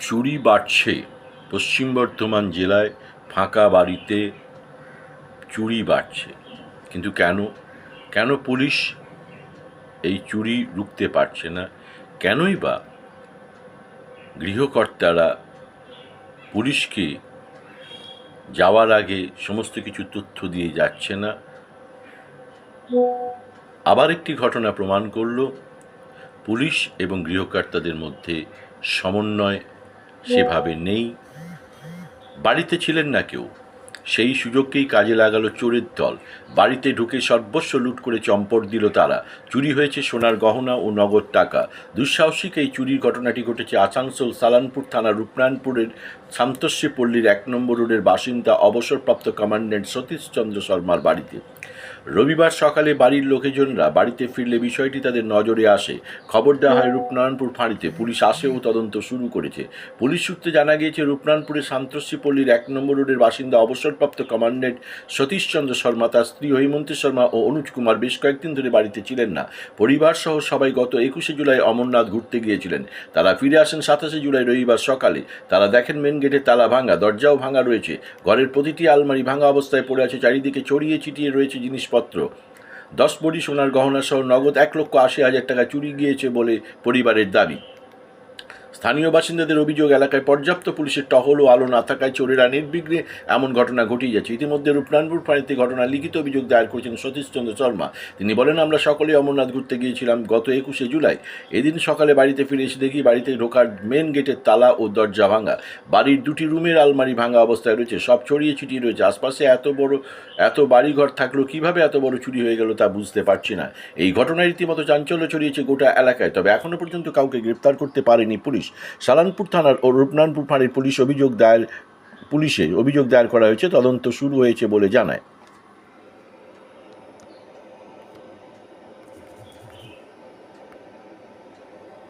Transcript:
চুরি বাড়ছে। পশ্চিম বর্ধমান জেলায় ফাঁকা বাড়িতে চুরি বাড়ছে। কিন্তু কেন? কেন পুলিশ এই চুরি রুখতে পারছে না? কেনই বা? গৃহকর্তারা পুলিশকে যাওয়ার আগে সমস্ত কিছু তথ্য দিয়ে যাচ্ছে না। আবার একটি ঘটনা প্রমাণ করল। পুলিশ এবং গৃহকর্তাদের মধ্যে সমন্বয় সেভাবে নেই। বাড়িতে ছিলেন না কেউ। সেই সুযোগকেই কাজে লাগালো চোরের দল। বাড়িতে ঢুকে সর্বস্ব লুট করে চম্পট দিল তারা। চুরি হয়েছে সোনার গহনা ও নগদ টাকা। দুঃসাহসিক এই চুরির ঘটনাটি ঘটেছে আসানসোল সালানপুর থানা রূপনারায়ণপুরের শান্তস্বী পল্লীর এক নম্বর রোডের বাসিন্দা, অবসরপ্রাপ্ত কমান্ড্যান্ট সতীশ চন্দ্র শর্মার বাড়িতে। রবিবার সকালে বাড়ির লোকজনরা বাড়িতে ফিরলে বিষয়টি তাদের নজরে আসে। খবর দেওয়া হয় রূপনারায়ণপুর ফাঁড়িতে। পুলিশ আসে ও তদন্ত শুরু করেছে। পুলিশ সূত্রে জানা গিয়েছে, রূপনারায়ণপুরের শান্তশ্রী পল্লীর এক নম্বর রোডের বাসিন্দা অবসরপ্রাপ্ত কমান্ডেন্ট সতীশচন্দ্র শর্মা, তার স্ত্রী হৈমন্তী শর্মা ও অনুজ কুমার বেশ কয়েকদিন ধরে বাড়িতে ছিলেন না। পরিবার সহ সবাই গত একুশে জুলাই অমরনাথ ঘুরতে গিয়েছিলেন। তারা ফিরে আসেন সাতাশে জুলাই রবিবার সকালে। তারা দেখেন মেন গেটের তালা ভাঙা, দরজাও ভাঙা রয়েছে। ঘরের প্রতিটি আলমারি ভাঙা অবস্থায় পড়ে আছে, চারিদিকে ছড়িয়ে ছিটিয়ে রয়েছে জিনিসপত্র। দশ বড়ি সোনার গহনা সহ নগদ এক লক্ষ আশি হাজার টাকা চুরি গিয়েছে বলে পরিবারের দাবি। স্থানীয় বাসিন্দাদের অভিযোগ, এলাকায় পর্যাপ্ত পুলিশের টহল ও আলো না থাকায় চোরেরা নির্বিঘ্নে এমন ঘটনা ঘটিয়ে যাচ্ছে। ইতিমধ্যে রূপনারায়ণপুর ফাঁড়িতে ঘটনা লিখিত অভিযোগ দায়ের করেছেন সতীশচন্দ্র শর্মা। তিনি বলেন, আমরা সকলেই অমরনাথ ঘুরতে গিয়েছিলাম গত একুশে জুলাই। এদিন সকালে বাড়িতে ফিরে এসে দেখি বাড়িতে ঢোকার মেন গেটের তালা ও দরজা ভাঙা। বাড়ির দুটি রুমের আলমারি ভাঙা অবস্থায় রয়েছে। সব ছড়িয়ে ছিটিয়ে রয়েছে। আশপাশে এত বড়, এত বাড়িঘর থাকলেও কীভাবে এত বড় চুরি হয়ে গেল তা বুঝতে পারছি না। এই ঘটনায় রীতিমতো চাঞ্চল্য ছড়িয়েছে গোটা এলাকায়। তবে এখনও পর্যন্ত কাউকে গ্রেপ্তার করতে পারেনি পুলিশ। সালানপুর থানার ও রূপনারায়ণপুর ফাঁড়ির পুলিশ অভিযোগ দায়ের পুলিশে অভিযোগ দায়ের করা হয়েছে। তদন্ত শুরু হয়েছে বলে জানায়।